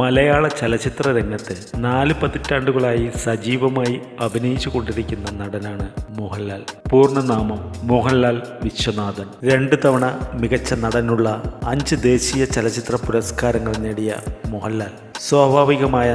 മലയാള ചലച്ചിത്ര രംഗത്ത് നാല് പതിറ്റാണ്ടുകളായി സജീവമായി അഭിനയിച്ചു കൊണ്ടിരിക്കുന്ന നടനാണ് മോഹൻലാൽ. പൂർണനാമം മോഹൻലാൽ വിശ്വനാഥൻ. രണ്ട് തവണ മികച്ച നടനുള്ള അഞ്ച് ദേശീയ ചലച്ചിത്ര പുരസ്കാരങ്ങൾ നേടിയ മോഹൻലാൽ സ്വാഭാവികമായ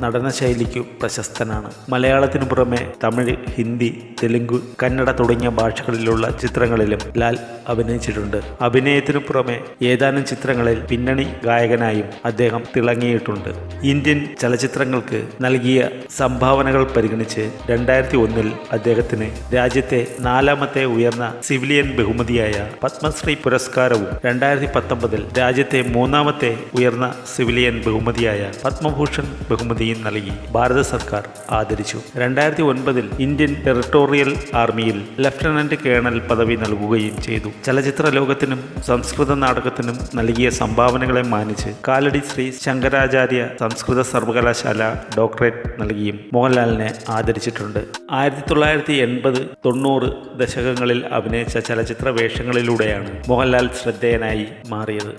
നടന ശൈലിക്കു പ്രശസ്തനാണ്. മലയാളത്തിനു പുറമെ തമിഴ് ഹിന്ദി തെലുങ്ക് കന്നഡ തുടങ്ങിയ ഭാഷകളിലുള്ള ചിത്രങ്ങളിലും ലാൽ അഭിനയിച്ചിട്ടുണ്ട്. അഭിനയത്തിനു പുറമെ ഏതാനും ചിത്രങ്ങളിൽ പിന്നണി ഗായകനായും അദ്ദേഹം തിളങ്ങിയിട്ടുണ്ട്. ഇന്ത്യൻ ചലച്ചിത്രങ്ങൾക്ക് നൽകിയ സംഭാവനകൾ പരിഗണിച്ച് രണ്ടായിരത്തി ഒന്നിൽ അദ്ദേഹത്തിന് രാജ്യത്തെ നാലാമത്തെ ഉയർന്ന സിവിലിയൻ ബഹുമതിയായ പത്മശ്രീ പുരസ്കാരവും രണ്ടായിരത്തി പത്തൊമ്പതിൽ രാജ്യത്തെ മൂന്നാമത്തെ ഉയർന്ന സിവിലിയൻ ബഹുമതിയായ പത്മഭൂഷൺ ബഹുമതിയും നൽകി ഭാരത സർക്കാർ ആദരിച്ചു. രണ്ടായിരത്തി ഒൻപതിൽ ഇന്ത്യൻ ടെറിട്ടോറിയൽ ആർമിയിൽ ലഫ്റ്റനന്റ് കേണൽ പദവി നൽകുകയും ചെയ്തു. ചലച്ചിത്ര ലോകത്തിനും സംസ്കൃത നാടകത്തിനും നൽകിയ സംഭാവനകളെ മാനിച്ച് കാലടി ശ്രീ ശങ്കരാചാര്യ സംസ്കൃത സർവകലാശാല ഡോക്ടറേറ്റ് നൽകിയും മോഹൻലാലിനെ ആദരിച്ചിട്ടുണ്ട്. ആയിരത്തി തൊള്ളായിരത്തി എൺപത് തൊണ്ണൂറ് ദശകങ്ങളിൽ അഭിനയിച്ച ചലച്ചിത്ര വേഷങ്ങളിലൂടെയാണ് മോഹൻലാൽ ശ്രദ്ധേയനായി മാറിയത്.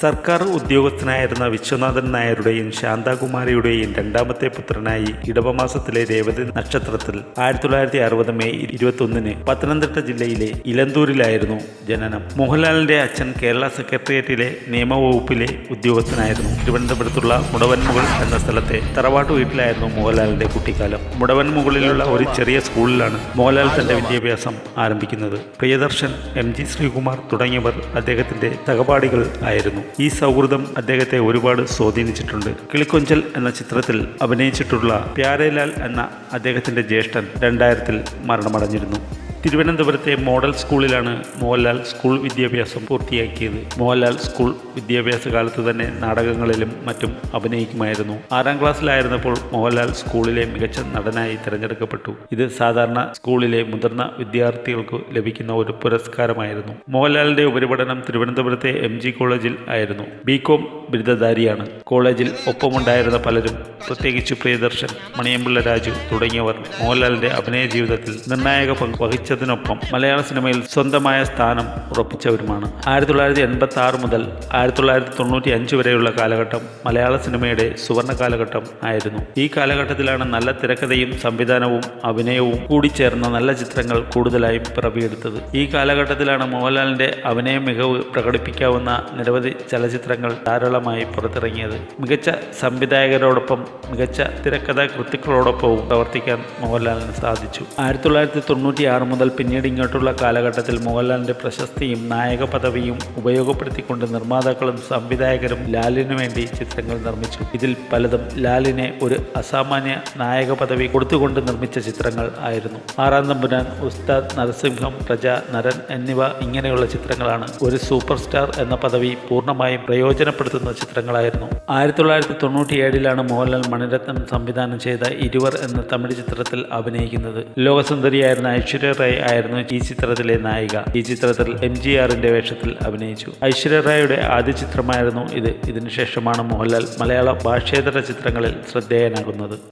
സർക്കാർ ഉദ്യോഗസ്ഥനായിരുന്ന വിശ്വനാഥൻ നായരുടെയും ശാന്താകുമാരിയുടെയും രണ്ടാമത്തെ പുത്രനായി ഇടവമാസത്തിലെ രേവതി നക്ഷത്രത്തിൽ ആയിരത്തി തൊള്ളായിരത്തി അറുപത് മെയ് ഇരുപത്തൊന്നിന് പത്തനംതിട്ട ജില്ലയിലെ ഇലന്തൂരിലായിരുന്നു ജനനം. മോഹൻലാലിന്റെ അച്ഛൻ കേരള സെക്രട്ടേറിയറ്റിലെ നിയമവകുപ്പിലെ ഉദ്യോഗസ്ഥനായിരുന്നു. തിരുവനന്തപുരത്തുള്ള മുടവൻമുകൾ എന്ന സ്ഥലത്തെ തറവാട്ട് വീട്ടിലായിരുന്നു മോഹൻലാലിന്റെ കുട്ടിക്കാലം. മുടവൻമുകളിലുള്ള ഒരു ചെറിയ സ്കൂളിലാണ് മോഹൻലാൽ തന്റെ വിദ്യാഭ്യാസം ആരംഭിക്കുന്നത്. പ്രിയദർശൻ എം ജി ശ്രീകുമാർ തുടങ്ങിയവർ അദ്ദേഹത്തിന്റെ സഹപാഠികൾ ആയിരുന്നു. ഈ സൗഹൃദം അദ്ദേഹത്തെ ഒരുപാട് സ്വാധീനിച്ചിട്ടുണ്ട്. കിളിക്കൊഞ്ചൽ എന്ന ചിത്രത്തിൽ അഭിനയിച്ചിട്ടുള്ള പ്യാരേലാൽ എന്ന അദ്ദേഹത്തിന്റെ ജ്യേഷ്ഠൻ രണ്ടായിരത്തിൽ മരണമടഞ്ഞിരുന്നു. തിരുവനന്തപുരത്തെ മോഡൽ സ്കൂളിലാണ് മോഹൻലാൽ സ്കൂൾ വിദ്യാഭ്യാസം പൂർത്തിയാക്കിയത്. മോഹൻലാൽ സ്കൂൾ വിദ്യാഭ്യാസ കാലത്ത് തന്നെ നാടകങ്ങളിലും മറ്റും അഭിനയിക്കുമായിരുന്നു. ആറാം ക്ലാസ്സിലായിരുന്നപ്പോൾ മോഹൻലാൽ സ്കൂളിലെ മികച്ച നടനായി തിരഞ്ഞെടുക്കപ്പെട്ടു. ഇത് സാധാരണ സ്കൂളിലെ മുതിർന്ന വിദ്യാർത്ഥികൾക്ക് ലഭിക്കുന്ന ഒരു പുരസ്കാരമായിരുന്നു. മോഹൻലാലിന്റെ ഉപരിപഠനം തിരുവനന്തപുരത്തെ എം ജി കോളേജിൽ ആയിരുന്നു. ബികോം ബിരുദധാരിയാണ്. കോളേജിൽ ഒപ്പമുണ്ടായിരുന്ന പലരും പ്രത്യേകിച്ച് പ്രിയദർശൻ മണിയമ്പിള്ള രാജു തുടങ്ങിയവർ മോഹൻലാലിന്റെ അഭിനയ ജീവിതത്തിൽ നിർണായക പങ്ക് വഹിച്ചതിനൊപ്പം മലയാള സിനിമയിൽ സ്വന്തമായ സ്ഥാനം ഉറപ്പിച്ചവരുമാണ്. ആയിരത്തി തൊള്ളായിരത്തി എൺപത്തി ആറ് മുതൽ ആയിരത്തി തൊള്ളായിരത്തി തൊണ്ണൂറ്റി അഞ്ച് വരെയുള്ള കാലഘട്ടം മലയാള സിനിമയുടെ സുവർണ കാലഘട്ടം ആയിരുന്നു. ഈ കാലഘട്ടത്തിലാണ് നല്ല തിരക്കഥയും സംവിധാനവും അഭിനയവും കൂടി ചേർന്ന നല്ല ചിത്രങ്ങൾ കൂടുതലായും പിറവിയെടുത്തത് ഈ കാലഘട്ടത്തിലാണ് മോഹൻലാലിന്റെ അഭിനയ മികവ് പ്രകടിപ്പിക്കാവുന്ന നിരവധി ചലച്ചിത്രങ്ങൾ ധാരാളമായി പുറത്തിറങ്ങിയത്. മികച്ച സംവിധായകരോടൊപ്പം മികച്ച തിരക്കഥാ കൃത്യങ്ങളോടൊപ്പവും പ്രവർത്തിക്കാൻ മോഹൻലാലിന് സാധിച്ചു. ആയിരത്തി തൊള്ളായിരത്തി തൊണ്ണൂറ്റി ആറ് മുതൽ പിന്നീട് ഇങ്ങോട്ടുള്ള കാലഘട്ടത്തിൽ മോഹൻലാലിന്റെ പ്രശസ്തിയും നായക പദവിയും ഉപയോഗപ്പെടുത്തിക്കൊണ്ട് നിർമ്മാതാക്കളും സംവിധായകരും ലാലിനു വേണ്ടി ചിത്രങ്ങൾ നിർമ്മിച്ചു. ഇതിൽ പലതും ലാലിനെ ഒരു അസാമാന്യ നായക പദവി കൊടുത്തുകൊണ്ട് നിർമ്മിച്ച ചിത്രങ്ങൾ ആയിരുന്നു. ആറാം തമ്പുരാൻ ഉസ്താദ് നരസിംഹം പ്രജ നരൻ എന്നിവ ഇങ്ങനെയുള്ള ചിത്രങ്ങളാണ് ഒരു സൂപ്പർ സ്റ്റാർ എന്ന പദവി പൂർണമായും പ്രയോജനപ്പെടുത്തുന്ന ചിത്രങ്ങളായിരുന്നു. ആയിരത്തി തൊള്ളായിരത്തി തൊണ്ണൂറ്റിയേഴിലാണ് മോഹൻലാൽ മണിരത്നം സംവിധാനം ചെയ്ത ഇരുവർ എന്ന തമിഴ് ചിത്രത്തിൽ അഭിനയിക്കുന്നത്. ലോകസുന്ദരിയായിരുന്ന ഐശ്വര്യ റായ് ആയിരുന്നു ഈ ചിത്രത്തിലെ നായിക. ഈ ചിത്രത്തിൽ എം ജി ആറിന്റെ വേഷത്തിൽ അഭിനയിച്ചു. ഐശ്വര്യ റായുടെ ആദ്യ ചിത്രമായിരുന്നു ഇത്. ഇതിനുശേഷമാണ് മോഹൻലാൽ മലയാള ഭാഷേതര ചിത്രങ്ങളിൽ ശ്രദ്ധേയനാകുന്നത്.